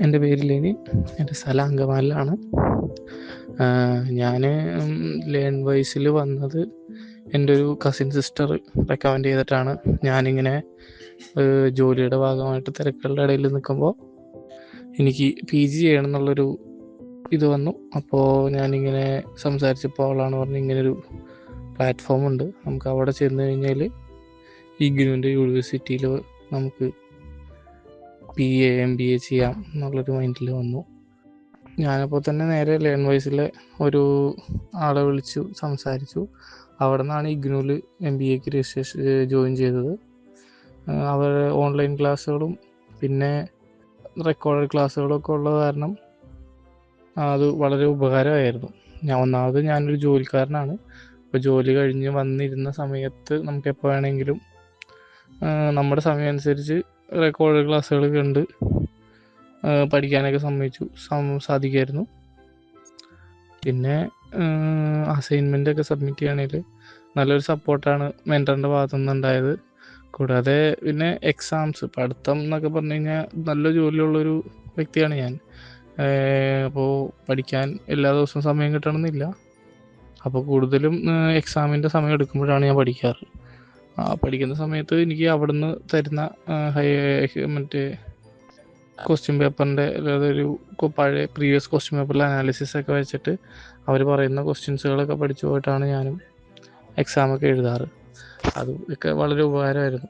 എന്റെ പേര് ലെനിൻ എന്റെ സ്ഥലം അങ്കമാലിലാണ് ഞാൻ ലേൺ വൈസിൽ വന്നത് എന്റെ ഒരു കസിൻ സിസ്റ്റർ റെക്കമെൻഡ് ചെയ്തിട്ടാണ്. ഞാനിങ്ങനെ ജോലിയുടെ ഭാഗമായിട്ട് തിരക്കുകളുടെ ഇടയിൽ നിൽക്കുമ്പോൾ എനിക്ക് പി ജി ചെയ്യണം എന്നുള്ളൊരു ഇത് വന്നു. അപ്പോൾ ഞാനിങ്ങനെ സംസാരിച്ചപ്പോൾ അവളാണ് പറഞ്ഞ ഇങ്ങനൊരു പ്ലാറ്റ്ഫോം ഉണ്ട്. നമുക്ക് അവിടെ ചെന്ന് കഴിഞ്ഞാൽ ഈ ഗ്രൂന്റെ യൂണിവേഴ്സിറ്റിയിൽ നമുക്ക് P A M B A ചെയ്യാം എന്നുള്ളൊരു മൈൻഡിൽ വന്നു. ഞാനപ്പോൾ തന്നെ നേരെ ലേൺ വൈസിലെ ഒരു ആളെ വിളിച്ചു സംസാരിച്ചു. അവിടെ നിന്നാണ് ഇഗ്നൂൽ എം ബി എക്ക് രജിസ്ട്രേഷൻ ജോയിൻ ചെയ്തത്. അവർ ഓൺലൈൻ ക്ലാസ്സുകളും പിന്നെ റെക്കോർഡഡ് ക്ലാസ്സുകളൊക്കെ ഉള്ളത് കാരണം അത് വളരെ ഉപകാരമായിരുന്നു. ഞാൻ ഒന്നാമത് ഞാനൊരു ജോലിക്കാരനാണ്. അപ്പോൾ ജോലി കഴിഞ്ഞ് വന്നിരുന്ന സമയത്ത് നമുക്ക് എപ്പോൾ വേണമെങ്കിലും നമ്മുടെ സമയം അനുസരിച്ച് റെക്കോർഡ് ക്ലാസ്സുകൾ കണ്ട് പഠിക്കാനൊക്കെ സമ്മതിച്ചു. സാധിക്കുമായിരുന്നു പിന്നെ അസൈൻമെന്റ് ഒക്കെ സബ്മിറ്റ് ചെയ്യണമെങ്കിൽ നല്ലൊരു സപ്പോർട്ടാണ് മെന്ററിന്റെ ഭാഗത്തു നിന്നുണ്ടായത്. കൂടാതെ പിന്നെ എക്സാംസ് പഠിത്തം എന്നൊക്കെ പറഞ്ഞു കഴിഞ്ഞാൽ നല്ല ജോലിയുള്ളൊരു വ്യക്തിയാണ് ഞാൻ. അപ്പോൾ പഠിക്കാൻ എല്ലാ ദിവസവും സമയം കിട്ടണമെന്നില്ല. അപ്പോൾ കൂടുതലും എക്സാമിന്റെ സമയം എടുക്കുമ്പോഴാണ് ഞാൻ പഠിക്കാറ്. ആ പഠിക്കുന്ന സമയത്ത് എനിക്ക് അവിടുന്ന് തരുന്ന മറ്റേ ക്വസ്റ്റ്യൻ പേപ്പറിന്റെ ഒരു പഴയ പ്രീവിയസ് ക്വസ്റ്റ്യൻ പേപ്പറിലെ അനാലിസിസ് ഒക്കെ വെച്ചിട്ട് അവർ പറയുന്ന ക്വസ്റ്റ്യൻസുകളൊക്കെ പഠിച്ചു പോയിട്ടാണ് ഞാനും എക്സാമൊക്കെ എഴുതാറ്. അതും ഒക്കെ വളരെ ഉപകാരമായിരുന്നു.